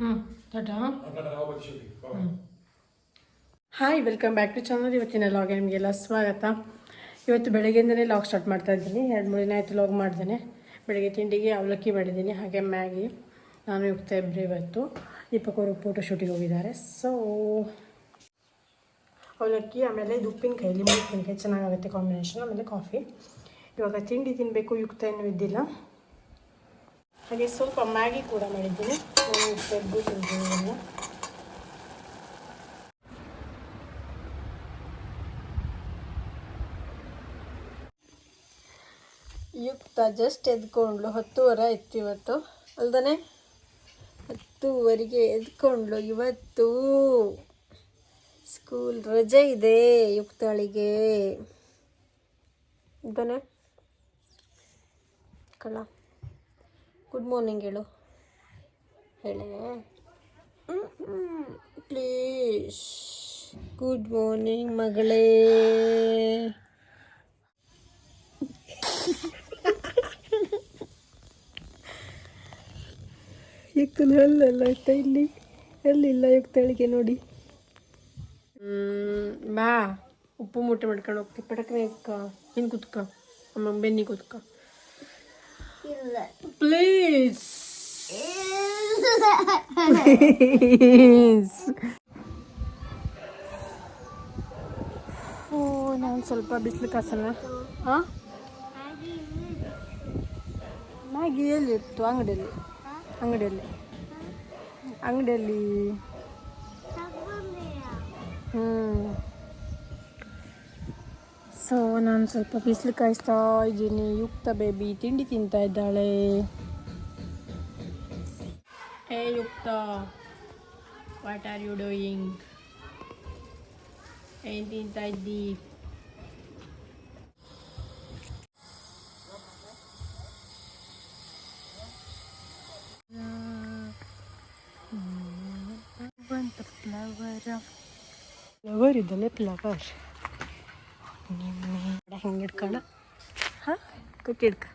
ಹ್ಞೂ Tata? Hi welcome back to channel ಇವತ್ತಿನ vlog ನಿಮಗೆಲ್ಲ ಸ್ವಾಗತ? ಇವತ್ತು ಬೆಳಗ್ಗೆಯಿಂದಲೇ ಲಾಗ್ ಸ್ಟಾರ್ಟ್ ಮಾಡ್ತಾ ಇದ್ದೀನಿ. ಎರಡು ಮೂರು ದಿನ ಆಯಿತು ಲಾಗ್ ಮಾಡ್ದೇನೆ. ಬೆಳಗ್ಗೆ ತಿಂಡಿಗೆ ಅವಲಕ್ಕಿ ಮಾಡಿದ್ದೀನಿ ಹಾಗೆ ಮ್ಯಾಗಿ ನಾನು ಯುಕ್ತ ಇಬ್ಬರು ಇವತ್ತು. ದೀಪಕ್ ಅವರು ಫೋಟೋ ಶೂಟಿಗೆ ಹೋಗಿದ್ದಾರೆ. ಸೊ ಅವಲಕ್ಕಿ ಆಮೇಲೆ ಇದು ಉಪ್ಪಿನಕಾಯಿ ಲಿಂಬು ಉಪ್ಪಿನಕಾಯಿ ಚೆನ್ನಾಗಾಗುತ್ತೆ ಕಾಂಬಿನೇಷನ್ ಆಮೇಲೆ ಕಾಫಿ ಇವಾಗ ತಿಂಡಿ ತಿನ್ನಬೇಕು ಯುಕ್ತ ಏನೂ ಇದ್ದಿಲ್ಲ. ಹಾಗೆ ಸ್ವಲ್ಪ ಮ್ಯಾಗಿ ಕೂಡ ಮಾಡಿದ್ದೀನಿ. ತೆಗೆದು ಯುಕ್ತ ಜಸ್ಟ್ ಎದ್ಕೊಂಡ್ಲು, ಹತ್ತುವರೆ ಇತ್ತು ಇವತ್ತು. ಅಲ್ದನೆ? ಹತ್ತುವರೆಗೆ ಎದ್ಕೊಂಡ್ಲು ಇವತ್ತು. ಸ್ಕೂಲ್ ರಜೆ ಇದೆ ಯುಕ್ತಾಳಿಗೆ. ಇದ್ದಾನೆ ಕಳ್ಳ. ಗುಡ್ ಮಾರ್ನಿಂಗ್ ಹೇಳು. ಹೇಳೇ. ಪ್ಲೀಸ್ ಗುಡ್ ಮಾರ್ನಿಂಗ್ ಮಗಳೇ. ಯಾಕಂದ್ರೆ ಹಲ್ಲಲ್ಲ ಆಯ್ತಾ ಇಲ್ಲಿ? ಅಲ್ಲಿಲ್ಲ ಯುಕ್ತಳಿಗೆ ನೋಡಿ. ಬಾ. ಉಪ್ಪು ಮೂಟೆ ಮಾಡ್ಕೊಂಡು ಹೋಗ್ತಿ. ಪಟಕ್ನೆ ಇಕ್ಕ ಹಿಂಗೆ ಕುತ್ಕ. ಅಮ್ಮ ಬೆನ್ನಿ ಕುತ್ಕ. ಪ್ಲೀಸ್ ಪ್ಲೀಸ್ ಓ ನಾನು ಸ್ವಲ್ಪ ಬಿಸಿಲು ಕಾಸಲ್ಲ ಹಾಂ ಮ್ಯಾಗಿ ಎಲ್ಲಿತ್ತು ಅಂಗಡಿಯಲ್ಲಿ ಅಂಗಡಿಯಲ್ಲಿ ಅಂಗಡಿಯಲ್ಲಿ ಹ್ಞೂ ಸೊ ನಾನು ಸ್ವಲ್ಪ ಬಿಸಿಲು ಕಾಯಿಸ್ತಾ ಇದ್ದೀನಿ ಯುಕ್ತ ಬೇಬಿ ತಿಂಡಿ ತಿಂತಾ ಇದ್ದಾಳೆ ಹೇ ಯುಕ್ತ ವಾಟ್ ಆರ್ ಯು ಡೂಯಿಂಗ್ ಏನು ತಿಂತಾ ಇದ್ದಿ ಫ್ಲವರ್ ಫ್ಲವರ್ ಇದ್ದಲ್ಲೇ ಫ್ಲವರ್ ಹೆಂಗೆ ಹಿಡ್ಕೊಳ್ಳ ಹಾಂ ಕಟ್ಟಿ ಹಿಡ್ಕ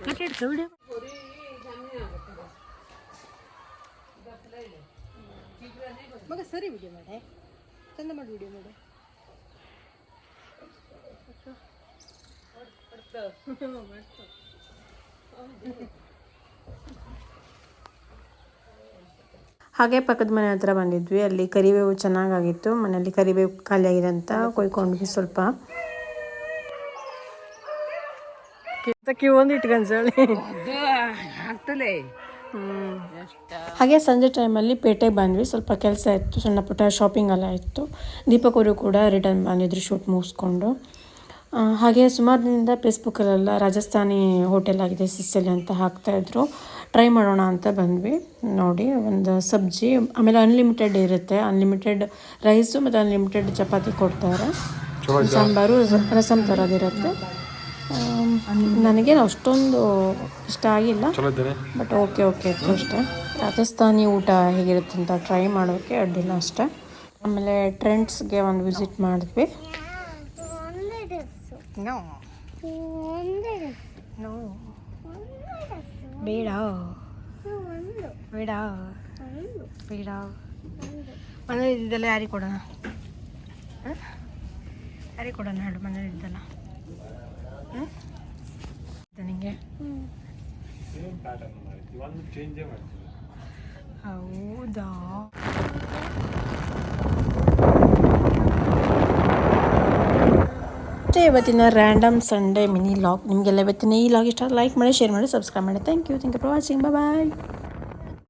ಕಟ್ಟಿ ಹಿಡ್ಕ ವಿಡಿಯೋ ಮಗ ಸರಿ ವಿಡಿಯೋ ಮಾಡೆ ಚಂದ ಮಾಡಿ ವಿಡಿಯೋ ಮಾಡೆ ಹಾಗೆ ಪಕ್ಕದ ಮನೆ ಹತ್ರ ಬಂದಿದ್ವಿ. ಅಲ್ಲಿ ಕರಿಬೇವು ಚೆನ್ನಾಗಾಗಿತ್ತು. ಮನೆಯಲ್ಲಿ ಕರಿಬೇವು ಖಾಲಿಯಾಗಿದೆ ಅಂತ ಕೊಯ್ಕೊಂಡ್ವಿ ಸ್ವಲ್ಪ. ಕಿತ್ತಕ್ಕಿ ಒಂದು ಇಟ್ಕೊಂಡ್ಸಳಿ ಹಾಗೆ ಸಂಜೆ ಟೈಮಲ್ಲಿ ಪೇಟೆಗೆ ಬಂದ್ವಿ. ಸ್ವಲ್ಪ ಕೆಲಸ ಇತ್ತು. ಸಣ್ಣ ಪುಟ್ಟ ಶಾಪಿಂಗ್ ಎಲ್ಲ ಇತ್ತು. ದೀಪಕ್ ಅವರು ಕೂಡ ರಿಟರ್ನ್ ಬಂದಿದ್ರು ಶೂಟ್ ಮುಗಿಸ್ಕೊಂಡು. ಹಾಗೆ ಸುಮಾರು ದಿನದಿಂದ ಫೇಸ್ಬುಕ್ಕಲ್ಲೆಲ್ಲ ರಾಜಸ್ಥಾನಿ ಹೋಟೆಲ್ ಆಗಿದೆ ಸಿಸ್ಸಲ್ಲಿ ಅಂತ ಹಾಕ್ತಾಯಿದ್ರು ಟ್ರೈ ಮಾಡೋಣ ಅಂತ ಬಂದ್ವಿ. ನೋಡಿ ಒಂದು ಸಬ್ಜಿ ಆಮೇಲೆ ಅನ್ಲಿಮಿಟೆಡ್ ಇರುತ್ತೆ. ಅನ್ಲಿಮಿಟೆಡ್ ರೈಸು ಮತ್ತು ಅನ್ಲಿಮಿಟೆಡ್ ಚಪಾತಿ ಕೊಡ್ತಾರೆ. ಸಾಂಬಾರು ರಸಮ್ ಥರದಿರುತ್ತೆ ನನಗೇನು ಅಷ್ಟೊಂದು ಇಷ್ಟ ಆಗಿಲ್ಲ. ಬಟ್ ಓಕೆ ಓಕೆ ಇತ್ತು ಅಷ್ಟೇ. ರಾಜಸ್ಥಾನಿ ಊಟ ಹೇಗಿರುತ್ತೆ ಅಂತ ಟ್ರೈ ಮಾಡೋಕ್ಕೆ ಅಡ್ಡಿಲ್ಲ ಅಷ್ಟೇ. ಆಮೇಲೆ ಟ್ರೆಂಡ್ಸ್ಗೆ ಒಂದು ವಿಸಿಟ್ ಮಾಡಿದ್ವಿ. ನೋ ನೋ ಬೇಡ ಬೇಡ ಬೇಡ ಮನೇಲಿ ಇದ್ದಿದ್ದೆಲ್ಲ ಯಾರಿಗೆ ಕೊಡೋಣ? ಹ? ಯಾರಿಗೆ ಕೊಡೋಣ ಹೇಳು ಮನೇಲಿ ಇದ್ದಲ್ಲ ನಿಮಗೆ ಹೌದಾ? ಅಷ್ಟೇ ಇವತ್ತಿನ ರ್ಯಾಂಡಮ್ ಸಂಡೇ ಮಿನಿ ಲಾಗ್ ನಿಮಗೆಲ್ಲ ಇವತ್ತಿನ ಈ ಲಾಗ್ ಇಷ್ಟ ಲೈಕ್ ಮಾಡಿ ಶೇರ್ ಮಾಡಿ ಸಬ್ಸ್ಕ್ರೈಬ್ ಮಾಡಿ. Thank you thank you for watching bye